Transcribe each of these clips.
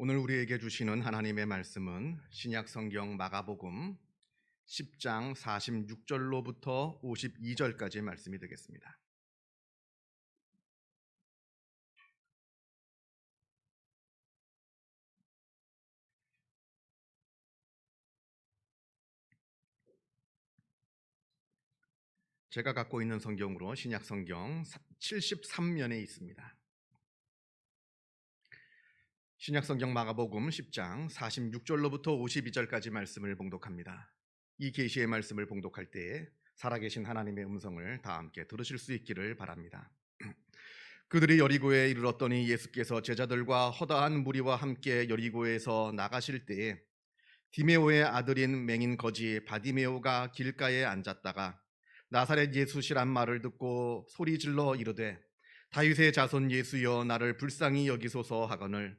오늘 우리에게 주시는 하나님의 말씀은 신약 성경 마가복음 10장 46절로부터 52절까지의 말씀이 되겠습니다. 제가 갖고 있는 성경으로 신약 성경 73면에 있습니다. 신약 성경 마가복음 10장 46절로부터 52절까지 말씀을 봉독합니다. 이 계시의 말씀을 봉독할 때에 살아계신 하나님의 음성을 다 함께 들으실 수 있기를 바랍니다. 그들이 여리고에 이르렀더니 예수께서 제자들과 허다한 무리와 함께 여리고에서 나가실 때에 디메오의 아들인 맹인 거지 바디메오가 길가에 앉았다가 나사렛 예수시란 말을 듣고 소리 질러 이르되 다윗의 자손 예수여 나를 불쌍히 여기소서 하거늘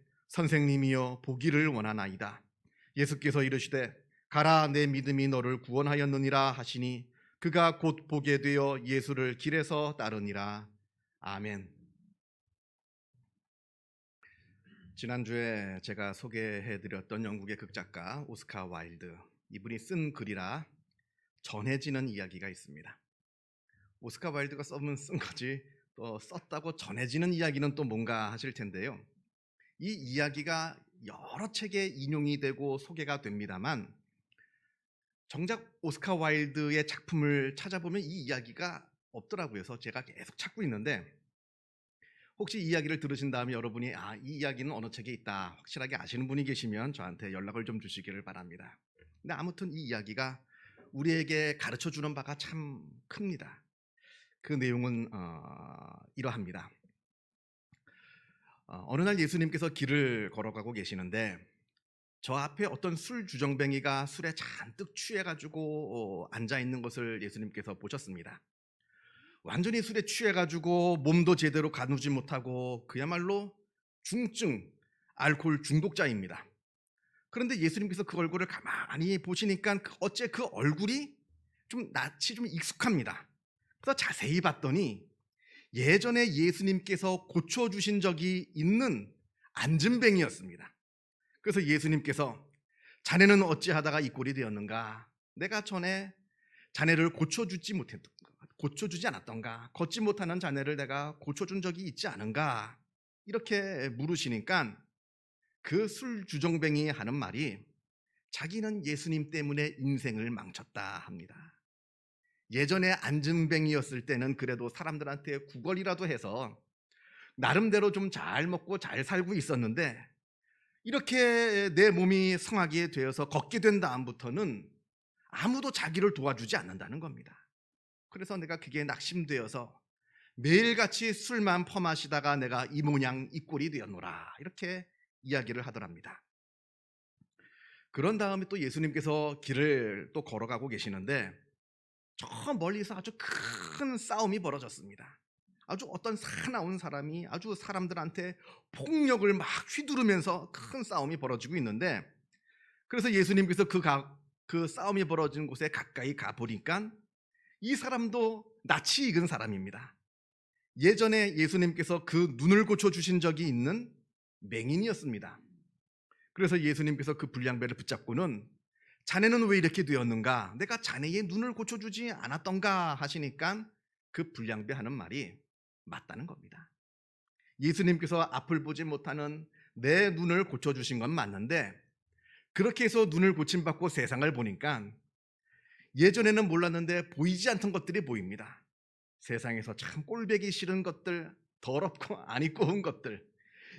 선생님이여 보기를 원하나이다. 예수께서 이르시되 가라 내 믿음이 너를 구원하였느니라 하시니 그가 곧 보게 되어 예수를 길에서 따르니라. 아멘. 지난주에 제가 소개해드렸던 영국의 극작가 오스카 와일드 이분이 쓴 글이라 전해지는 이야기가 있습니다. 오스카 와일드가 써면 쓴 거지 또 썼다고 전해지는 이야기는 또 뭔가 하실 텐데요. 이 이야기가 여러 책에 인용이 되고 소개가 됩니다만 정작 오스카 와일드의 작품을 찾아보면 이 이야기가 없더라고요. 그래서 제가 계속 찾고 있는데 혹시 이 이야기를 들으신 다음에 여러분이 아, 이 이야기는 어느 책에 있다 확실하게 아시는 분이 계시면 저한테 연락을 좀 주시기를 바랍니다. 근데 아무튼 이 이야기가 우리에게 가르쳐 주는 바가 참 큽니다. 그 내용은 어, 이러합니다. 어, 어느 날 예수님께서 길을 걸어가고 계시는데 저 앞에 어떤 술 주정뱅이가 술에 잔뜩 취해가지고 어, 앉아 있는 것을 예수님께서 보셨습니다. 완전히 술에 취해가지고 몸도 제대로 가누지 못하고 그야말로 중증 알코올 중독자입니다. 그런데 예수님께서 그 얼굴을 가만히 보시니까 어째 그 얼굴이 좀 낯이 좀 익숙합니다. 그래서 자세히 봤더니 예전에 예수님께서 고쳐주신 적이 있는 안진뱅이였습니다. 그래서 예수님께서 자네는 어찌하다가 이 꼴이 되었는가? 내가 전에 자네를 고쳐주지 못했던 고쳐주지 않았던가? 걷지 못하는 자네를 내가 고쳐준 적이 있지 않은가? 이렇게 물으시니까 그 술 주정뱅이 하는 말이 자기는 예수님 때문에 인생을 망쳤다 합니다. 예전에 안진뱅이였을 때는 그래도 사람들한테 구걸이라도 해서 나름대로 좀 잘 먹고 잘 살고 있었는데 이렇게 내 몸이 성하게 되어서 걷게 된 다음부터는 아무도 자기를 도와주지 않는다는 겁니다. 그래서 내가 그게 낙심되어서 매일같이 술만 퍼마시다가 내가 이 모양 이 꼴이 되었노라 이렇게 이야기를 하더랍니다. 그런 다음에 또 예수님께서 길을 또 걸어가고 계시는데 저 멀리서 아주 큰 싸움이 벌어졌습니다. 아주 어떤 사나운 사람이 아주 사람들한테 폭력을 막 휘두르면서 큰 싸움이 벌어지고 있는데 그래서 예수님께서 그, 가, 그 싸움이 벌어진 곳에 가까이 가보니까 이 사람도 낯이 익은 사람입니다. 예전에 예수님께서 그 눈을 고쳐주신 적이 있는 맹인이었습니다. 그래서 예수님께서 그 불량배를 붙잡고는 자네는 왜 이렇게 되었는가? 내가 자네의 눈을 고쳐주지 않았던가 하시니까 그 불량배 하는 말이 맞다는 겁니다. 예수님께서 앞을 보지 못하는 내 눈을 고쳐주신 건 맞는데 그렇게 해서 눈을 고침받고 세상을 보니까 예전에는 몰랐는데 보이지 않던 것들이 보입니다. 세상에서 참 꼴배기 싫은 것들, 더럽고 안 입고 온 것들,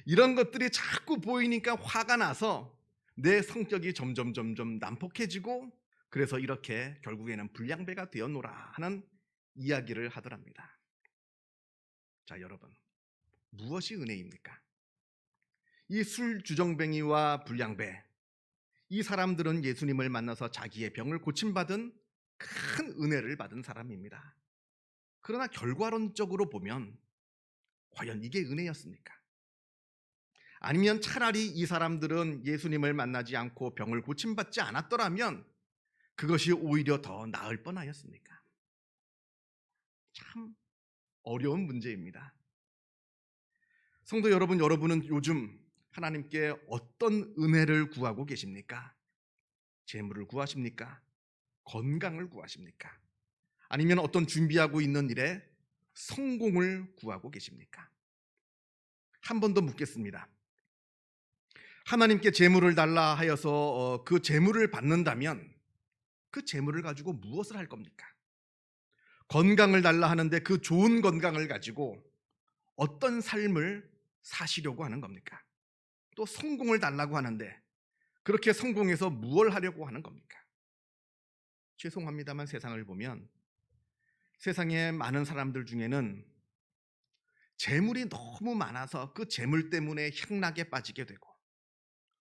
이런 것들이 자꾸 보이니까 화가 나서 내 성격이 점점 점점 난폭해지고 그래서 이렇게 결국에는 불량배가 되었노라 하는 이야기를 하더랍니다. 자, 여러분. 무엇이 은혜입니까? 이 술 주정뱅이와 불량배 이 사람들은 예수님을 만나서 자기의 병을 고침받은 큰 은혜를 받은 사람입니다. 그러나 결과론적으로 보면 과연 이게 은혜였습니까? 아니면 차라리 이 사람들은 예수님을 만나지 않고 병을 고침받지 않았더라면 그것이 오히려 더 나을 뻔하였습니까? 참 어려운 문제입니다. 성도 여러분, 여러분은 요즘 하나님께 어떤 은혜를 구하고 계십니까? 재물을 구하십니까? 건강을 구하십니까? 아니면 어떤 준비하고 있는 일에 성공을 구하고 계십니까? 한 번 더 묻겠습니다. 하나님께 재물을 달라 하여서 어, 그 재물을 받는다면 그 재물을 가지고 무엇을 할 겁니까? 건강을 달라 하는데 그 좋은 건강을 가지고 어떤 삶을 사시려고 하는 겁니까? 또 성공을 달라고 하는데 그렇게 성공해서 무엇을 하려고 하는 겁니까? 죄송합니다만 세상을 보면 세상에 많은 사람들 중에는 재물이 너무 많아서 그 재물 때문에 향락에 빠지게 되고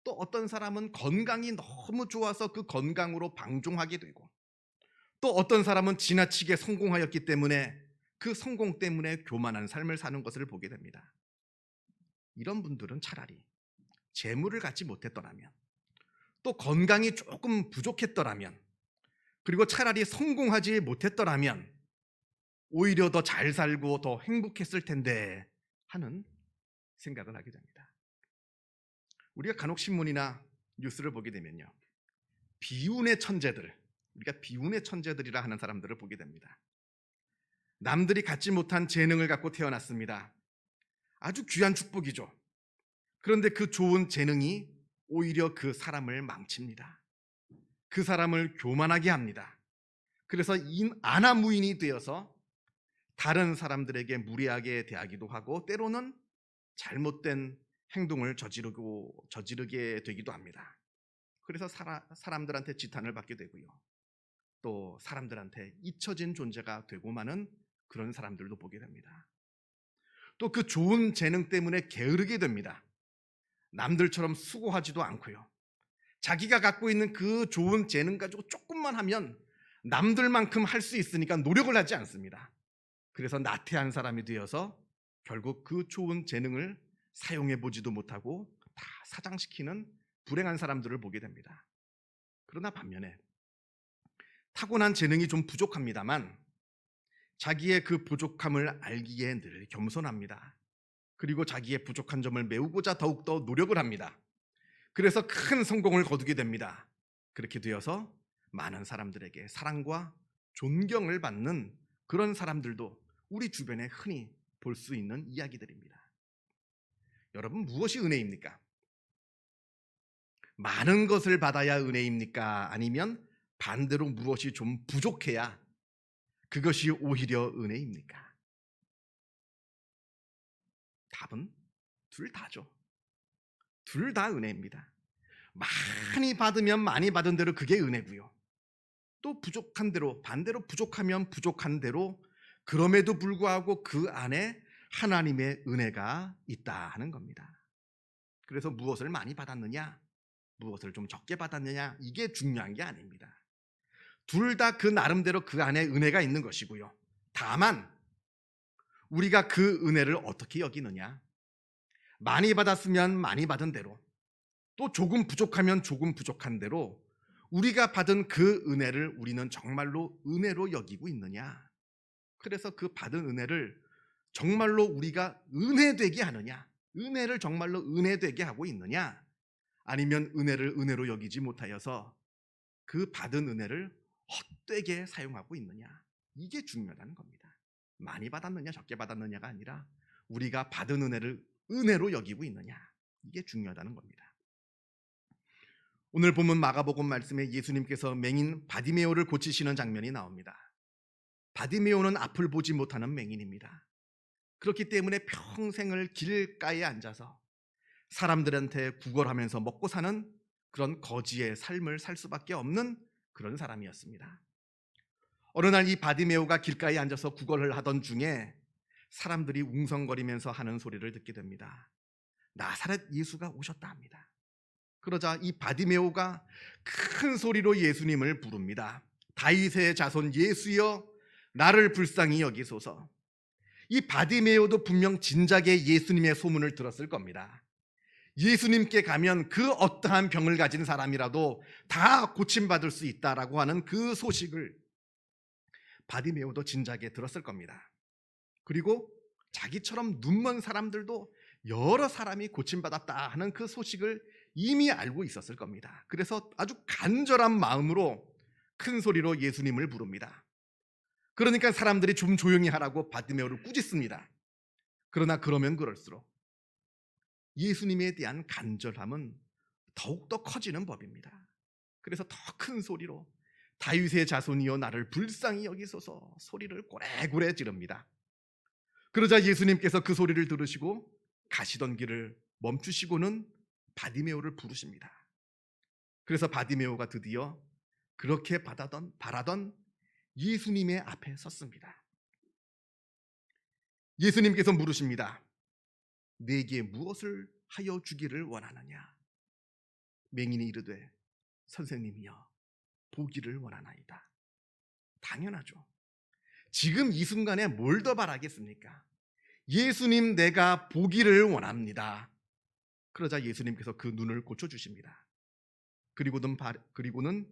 또 어떤 사람은 건강이 너무 좋아서 그 건강으로 방종하게 되고 또 어떤 사람은 지나치게 성공하였기 때문에 그 성공 때문에 교만한 삶을 사는 것을 보게 됩니다. 이런 분들은 차라리 재물을 갖지 못했더라면 또 건강이 조금 부족했더라면 그리고 차라리 성공하지 못했더라면 오히려 더 잘 살고 더 행복했을 텐데 하는 생각을 하게 됩니다. 우리가 간혹 신문이나 뉴스를 보게 되면요. 비운의 천재들, 우리가 비운의 천재들이라 하는 사람들을 보게 됩니다. 남들이 갖지 못한 재능을 갖고 태어났습니다. 아주 귀한 축복이죠. 그런데 그 좋은 재능이 오히려 그 사람을 망칩니다. 그 사람을 교만하게 합니다. 그래서 아나무인이 되어서 다른 사람들에게 무례하게 대하기도 하고 때로는 잘못된 행동을 저지르고 저지르게 되기도 합니다. 그래서 사라, 사람들한테 지탄을 받게 되고요. 또 사람들한테 잊혀진 존재가 되고 마는 그런 사람들도 보게 됩니다. 또 그 좋은 재능 때문에 게으르게 됩니다. 남들처럼 수고하지도 않고요. 자기가 갖고 있는 그 좋은 재능 가지고 조금만 하면 남들만큼 할 수 있으니까 노력을 하지 않습니다. 그래서 나태한 사람이 되어서 결국 그 좋은 재능을 사용해 보지도 못하고 다 사장시키는 불행한 사람들을 보게 됩니다. 그러나 반면에 타고난 재능이 좀 부족합니다만 자기의 그 부족함을 알기에 늘 겸손합니다. 그리고 자기의 부족한 점을 메우고자 더욱더 노력을 합니다. 그래서 큰 성공을 거두게 됩니다. 그렇게 되어서 많은 사람들에게 사랑과 존경을 받는 그런 사람들도 우리 주변에 흔히 볼 수 있는 이야기들입니다. 여러분, 무엇이 은혜입니까? 많은 것을 받아야 은혜입니까? 아니면 반대로 무엇이 좀 부족해야 그것이 오히려 은혜입니까? 답은 둘 다죠. 둘 다 은혜입니다. 많이 받으면 많이 받은 대로 그게 은혜고요. 또 부족한 대로 반대로 부족하면 부족한 대로 그럼에도 불구하고 그 안에 하나님의 은혜가 있다 하는 겁니다. 그래서 무엇을 많이 받았느냐, 무엇을 좀 적게 받았느냐, 이게 중요한 게 아닙니다. 둘 다 그 나름대로 그 안에 은혜가 있는 것이고요. 다만, 우리가 그 은혜를 어떻게 여기느냐, 많이 받았으면 많이 받은 대로, 또 조금 부족하면 조금 부족한 대로, 우리가 받은 그 은혜를 우리는 정말로 은혜로 여기고 있느냐, 그래서 그 받은 은혜를 정말로 우리가 은혜되게 하느냐, 은혜를 정말로 은혜되게 하고 있느냐, 아니면 은혜를 은혜로 여기지 못하여서 그 받은 은혜를 헛되게 사용하고 있느냐, 이게 중요하다는 겁니다. 많이 받았느냐, 적게 받았느냐가 아니라 우리가 받은 은혜를 은혜로 여기고 있느냐, 이게 중요하다는 겁니다. 오늘 보면 마가복음 말씀에 예수님께서 맹인 바디메오를 고치시는 장면이 나옵니다. 바디메오는 앞을 보지 못하는 맹인입니다. 그렇기 때문에 평생을 길가에 앉아서 사람들한테 구걸하면서 먹고 사는 그런 거지의 삶을 살 수밖에 없는 그런 사람이었습니다. 어느 날 이 바디메오가 길가에 앉아서 구걸을 하던 중에 사람들이 웅성거리면서 하는 소리를 듣게 됩니다. 나사렛 예수가 오셨다 합니다. 그러자 이 바디메오가 큰 소리로 예수님을 부릅니다. 다윗의 자손 예수여 나를 불쌍히 여기소서. 이 바디메오도 분명 진작에 예수님의 소문을 들었을 겁니다. 예수님께 가면 그 어떠한 병을 가진 사람이라도 다 고침받을 수 있다라고 하는 그 소식을 바디메오도 진작에 들었을 겁니다. 그리고 자기처럼 눈먼 사람들도 여러 사람이 고침받았다 하는 그 소식을 이미 알고 있었을 겁니다. 그래서 아주 간절한 마음으로 큰 소리로 예수님을 부릅니다. 그러니까 사람들이 좀 조용히 하라고 바디메오를 꾸짖습니다. 그러나 그러면 그럴수록 예수님에 대한 간절함은 더욱더 커지는 법입니다. 그래서 더 큰 소리로 다윗의 자손이여 나를 불쌍히 여기소서 소리를 고래고래 지릅니다. 그러자 예수님께서 그 소리를 들으시고 가시던 길을 멈추시고는 바디메오를 부르십니다. 그래서 바디메오가 드디어 그렇게 받아던 바라던 예수님의 앞에 섰습니다. 예수님께서 물으십니다. 내게 무엇을 하여 주기를 원하느냐? 맹인이 이르되 선생님이여 보기를 원하나이다. 당연하죠. 지금 이 순간에 뭘 더 바라겠습니까? 예수님 내가 보기를 원합니다. 그러자 예수님께서 그 눈을 고쳐 주십니다. 그리고는 바, 그리고는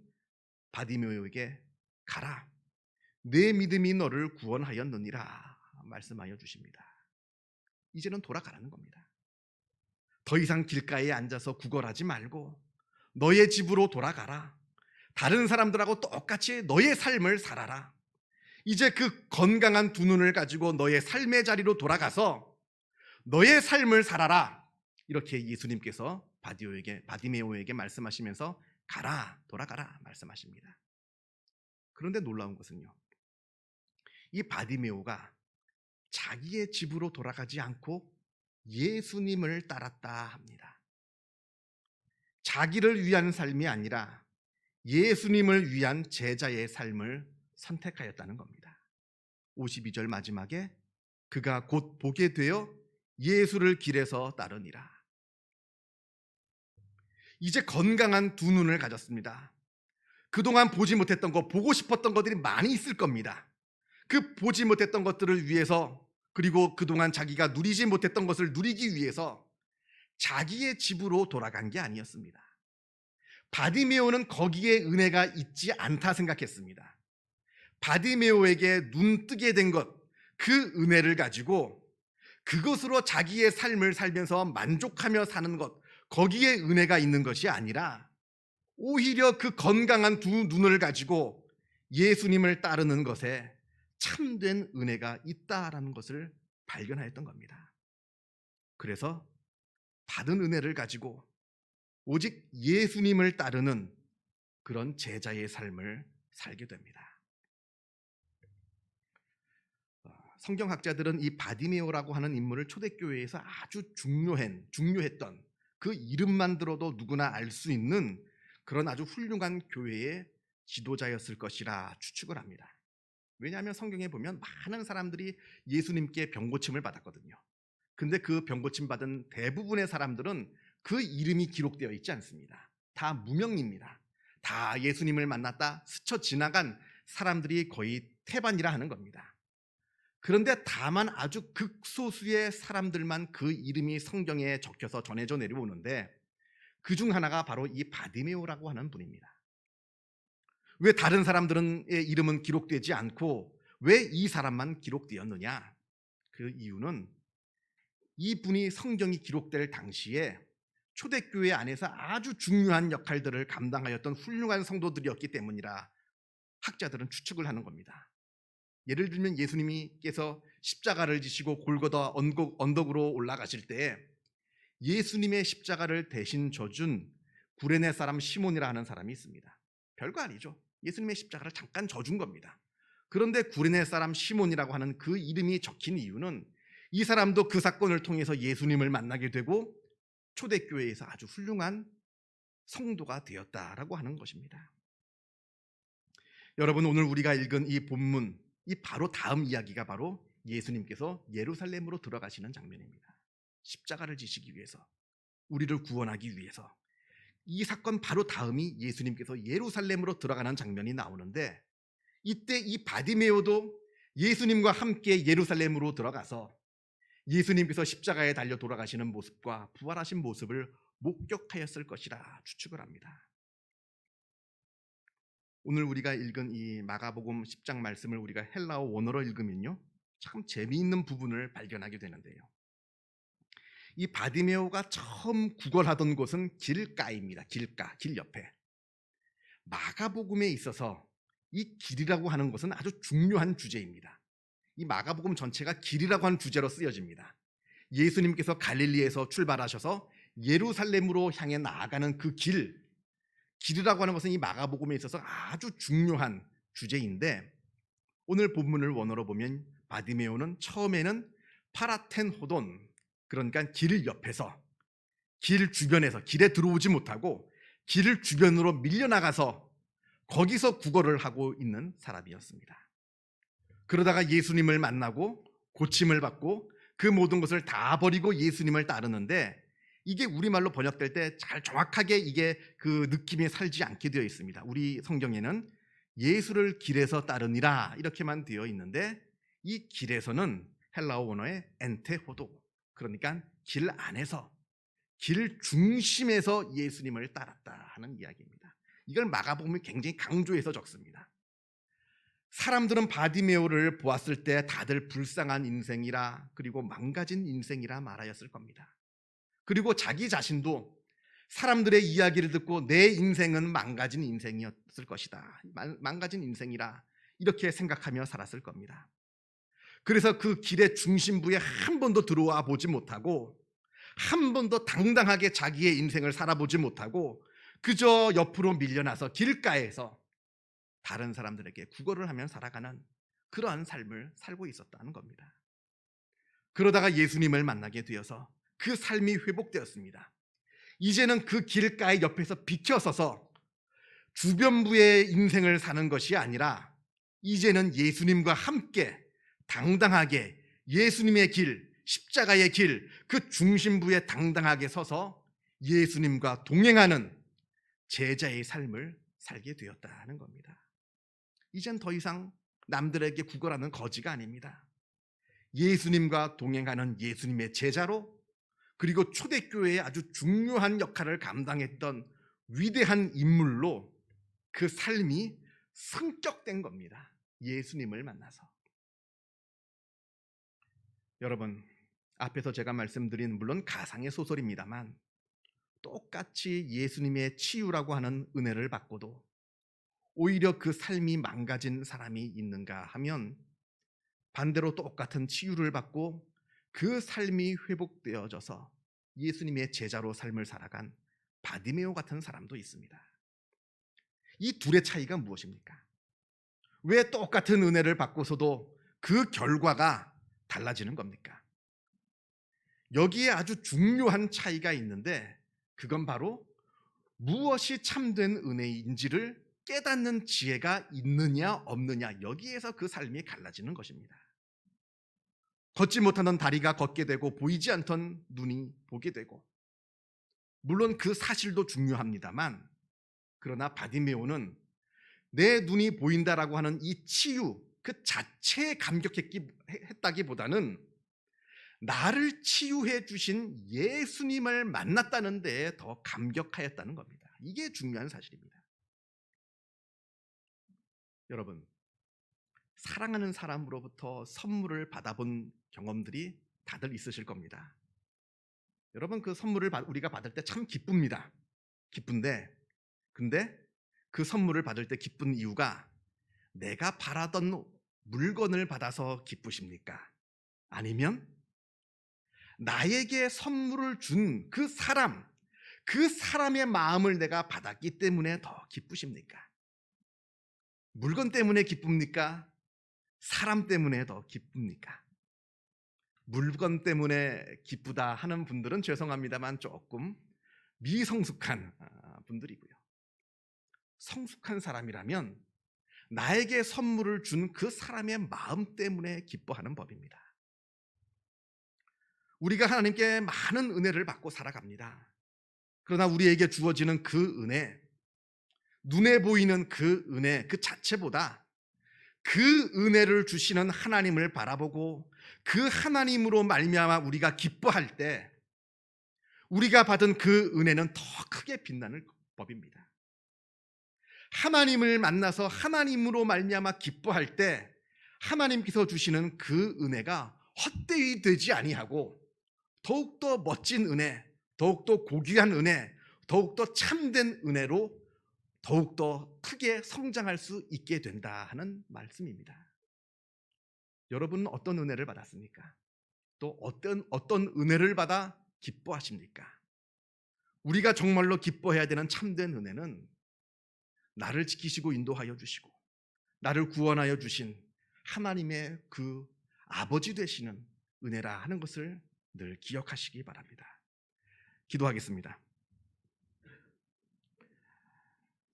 바디메오에게 가라. 내 믿음이 너를 구원하였느니라 말씀하여 주십니다. 이제는 돌아가라는 겁니다. 더 이상 길가에 앉아서 구걸하지 말고 너의 집으로 돌아가라. 다른 사람들하고 똑같이 너의 삶을 살아라. 이제 그 건강한 두 눈을 가지고 너의 삶의 자리로 돌아가서 너의 삶을 살아라. 이렇게 예수님께서 바디오에게 바디메오에게 말씀하시면서 가라, 돌아가라 말씀하십니다. 그런데 놀라운 것은요. 이 바디메오가 자기의 집으로 돌아가지 않고 예수님을 따랐다 합니다. 자기를 위한 삶이 아니라 예수님을 위한 제자의 삶을 선택하였다는 겁니다. 52절 마지막에 그가 곧 보게 되어 예수를 길에서 따르니라. 이제 건강한 두 눈을 가졌습니다. 그동안 보지 못했던 것, 보고 싶었던 것들이 많이 있을 겁니다. 그 보지 못했던 것들을 위해서 그리고 그동안 자기가 누리지 못했던 것을 누리기 위해서 자기의 집으로 돌아간 게 아니었습니다. 바디메오는 거기에 은혜가 있지 않다 생각했습니다. 바디메오에게 눈 뜨게 된 것, 그 은혜를 가지고 그것으로 자기의 삶을 살면서 만족하며 사는 것, 거기에 은혜가 있는 것이 아니라 오히려 그 건강한 두 눈을 가지고 예수님을 따르는 것에 참된 은혜가 있다라는 것을 발견하였던 겁니다. 그래서 받은 은혜를 가지고 오직 예수님을 따르는 그런 제자의 삶을 살게 됩니다. 어, 성경학자들은 이 바디메오라고 하는 인물을 초대교회에서 아주 중요한, 중요했던 그 이름만 들어도 누구나 알 수 있는 그런 아주 훌륭한 교회의 지도자였을 것이라 추측을 합니다. 왜냐하면 성경에 보면 많은 사람들이 예수님께 병고침을 받았거든요. 근데 그 병고침 받은 대부분의 사람들은 그 이름이 기록되어 있지 않습니다. 다 무명입니다. 다 예수님을 만났다 스쳐 지나간 사람들이 거의 태반이라 하는 겁니다. 그런데 다만 아주 극소수의 사람들만 그 이름이 성경에 적혀서 전해져 내려오는데 그 중 하나가 바로 이 바디메오라고 하는 분입니다. 왜 다른 사람들의 이름은 기록되지 않고 왜 이 사람만 기록되었느냐? 그 이유는 이 분이 성경이 기록될 당시에 초대교회 안에서 아주 중요한 역할들을 감당하였던 훌륭한 성도들이었기 때문이라 학자들은 추측을 하는 겁니다. 예를 들면 예수님께서 십자가를 지시고 골고다 언덕으로 올라가실 때 예수님의 십자가를 대신 져준 구레네 사람 시몬이라 하는 사람이 있습니다. 별거 아니죠. 예수님의 십자가를 잠깐 져준 겁니다. 그런데 구레네 사람 시몬이라고 하는 그 이름이 적힌 이유는 이 사람도 그 사건을 통해서 예수님을 만나게 되고 초대교회에서 아주 훌륭한 성도가 되었다라고 하는 것입니다. 여러분 오늘 우리가 읽은 이 본문 이 바로 다음 이야기가 바로 예수님께서 예루살렘으로 들어가시는 장면입니다. 십자가를 지시기 위해서 우리를 구원하기 위해서 이 사건 바로 다음이 예수님께서 예루살렘으로 들어가는 장면이 나오는데 이때 이 바디메오도 예수님과 함께 예루살렘으로 들어가서 예수님께서 십자가에 달려 돌아가시는 모습과 부활하신 모습을 목격하였을 것이라 추측을 합니다. 오늘 우리가 읽은 이 마가복음 10장 말씀을 우리가 헬라어 원어로 읽으면요. 참 재미있는 부분을 발견하게 되는데요. 이 바디메오가 처음 구걸하던 곳은 길가입니다. 길가, 길 옆에. 마가복음에 있어서 이 길이라고 하는 것은 아주 중요한 주제입니다. 이 마가복음 전체가 길이라고 하는 주제로 쓰여집니다. 예수님께서 갈릴리에서 출발하셔서 예루살렘으로 향해 나아가는 그 길, 길이라고 하는 것은 이 마가복음에 있어서 아주 중요한 주제인데 오늘 본문을 원어로 보면 바디메오는 처음에는 파라텐 호돈 그러니까 길 옆에서 길 주변에서 길에 들어오지 못하고 길 주변으로 밀려나가서 거기서 구걸을 하고 있는 사람이었습니다. 그러다가 예수님을 만나고 고침을 받고 그 모든 것을 다 버리고 예수님을 따르는데 이게 우리말로 번역될 때 잘 정확하게 이게 그 느낌이 살지 않게 되어 있습니다. 우리 성경에는 예수를 길에서 따르니라 이렇게만 되어 있는데 이 길에서는 헬라어 원어의 엔테호도 그러니까 길 안에서 길 중심에서 예수님을 따랐다 하는 이야기입니다. 이걸 마가복음이 굉장히 강조해서 적습니다. 사람들은 바디메오를 보았을 때 다들 불쌍한 인생이라 그리고 망가진 인생이라 말하였을 겁니다. 그리고 자기 자신도 사람들의 이야기를 듣고 내 인생은 망가진 인생이었을 것이다. 망가진 인생이라 이렇게 생각하며 살았을 겁니다. 그래서 그 길의 중심부에 한 번도 들어와 보지 못하고 한 번도 당당하게 자기의 인생을 살아보지 못하고 그저 옆으로 밀려나서 길가에서 다른 사람들에게 구걸을 하며 살아가는 그러한 삶을 살고 있었다는 겁니다. 그러다가 예수님을 만나게 되어서 그 삶이 회복되었습니다. 이제는 그 길가의 옆에서 비켜서서 주변부의 인생을 사는 것이 아니라 이제는 예수님과 함께 당당하게 예수님의 길, 십자가의 길, 그 중심부에 당당하게 서서 예수님과 동행하는 제자의 삶을 살게 되었다는 겁니다. 이젠 더 이상 남들에게 구걸하는 거지가 아닙니다. 예수님과 동행하는 예수님의 제자로 그리고 초대교회의 아주 중요한 역할을 감당했던 위대한 인물로 그 삶이 성격된 겁니다. 예수님을 만나서. 여러분, 앞에서 제가 말씀드린 물론 가상의 소설입니다만 똑같이 예수님의 치유라고 하는 은혜를 받고도 오히려 그 삶이 망가진 사람이 있는가 하면 반대로 똑같은 치유를 받고 그 삶이 회복되어져서 예수님의 제자로 삶을 살아간 바디메오 같은 사람도 있습니다. 이 둘의 차이가 무엇입니까? 왜 똑같은 은혜를 받고서도 그 결과가 달라지는 겁니까? 여기에 아주 중요한 차이가 있는데 그건 바로 무엇이 참된 은혜인지를 깨닫는 지혜가 있느냐 없느냐 여기에서 그 삶이 갈라지는 것입니다. 걷지 못하던 다리가 걷게 되고 보이지 않던 눈이 보게 되고 물론 그 사실도 중요합니다만 그러나 바디메오는 내 눈이 보인다라고 하는 이 치유 그 자체에 감격했다기보다는 나를 치유해 주신 예수님을 만났다는 데에 더 감격하였다는 겁니다. 이게 중요한 사실입니다. 여러분, 사랑하는 사람으로부터 선물을 받아본 경험들이 다들 있으실 겁니다. 여러분, 그 선물을 우리가 받을 때 참 기쁩니다. 기쁜데, 근데 그 선물을 받을 때 기쁜 이유가 내가 바라던 물건을 받아서 기쁘십니까? 아니면 나에게 선물을 준 그 사람, 그 사람의 마음을 내가 받았기 때문에 더 기쁘십니까? 물건 때문에 기쁩니까? 사람 때문에 더 기쁩니까? 물건 때문에 기쁘다 하는 분들은 죄송합니다만 조금 미성숙한 아, 분들이고요. 성숙한 사람이라면 나에게 선물을 준 그 사람의 마음 때문에 기뻐하는 법입니다. 우리가 하나님께 많은 은혜를 받고 살아갑니다. 그러나 우리에게 주어지는 그 은혜, 눈에 보이는 그 은혜 그 자체보다 그 은혜를 주시는 하나님을 바라보고 그 하나님으로 말미암아 우리가 기뻐할 때 우리가 받은 그 은혜는 더 크게 빛나는 법입니다. 하나님을 만나서 하나님으로 말미암아 기뻐할 때 하나님께서 주시는 그 은혜가 헛되이 되지 아니하고 더욱더 멋진 은혜, 더욱더 고귀한 은혜, 더욱더 참된 은혜로 더욱더 크게 성장할 수 있게 된다 하는 말씀입니다. 여러분은 어떤 은혜를 받았습니까? 또 어떤 어떤 은혜를 받아 기뻐하십니까? 우리가 정말로 기뻐해야 되는 참된 은혜는 나를 지키시고 인도하여 주시고 나를 구원하여 주신 하나님의 그 아버지 되시는 은혜라 하는 것을 늘 기억하시기 바랍니다. 기도하겠습니다.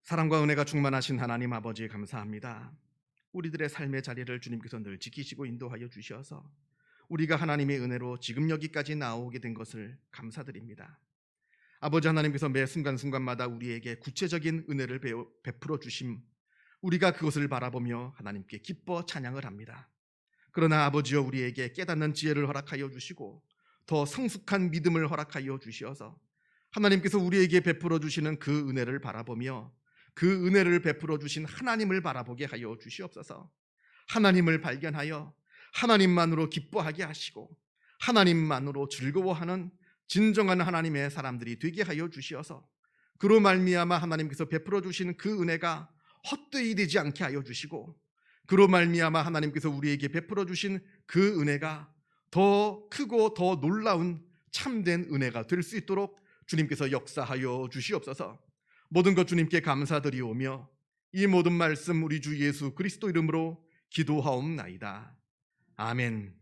사랑과 은혜가 충만하신 하나님 아버지 감사합니다. 우리들의 삶의 자리를 주님께서 늘 지키시고 인도하여 주셔서 우리가 하나님의 은혜로 지금 여기까지 나오게 된 것을 감사드립니다. 아버지 하나님께서 매 순간순간마다 우리에게 구체적인 은혜를 베풀어 주심 우리가 그것을 바라보며 하나님께 기뻐 찬양을 합니다. 그러나 아버지여 우리에게 깨닫는 지혜를 허락하여 주시고 더 성숙한 믿음을 허락하여 주시어서 하나님께서 우리에게 베풀어 주시는 그 은혜를 바라보며 그 은혜를 베풀어 주신 하나님을 바라보게 하여 주시옵소서. 하나님을 발견하여 하나님만으로 기뻐하게 하시고 하나님만으로 즐거워하는 진정한 하나님의 사람들이 되게 하여 주시어서 그로 말미암아 하나님께서 베풀어 주신 그 은혜가 헛되이 되지 않게 하여 주시고 그로 말미암아 하나님께서 우리에게 베풀어 주신 그 은혜가 더 크고 더 놀라운 참된 은혜가 될 수 있도록 주님께서 역사하여 주시옵소서. 모든 것 주님께 감사드리오며 이 모든 말씀 우리 주 예수 그리스도 이름으로 기도하옵나이다. 아멘.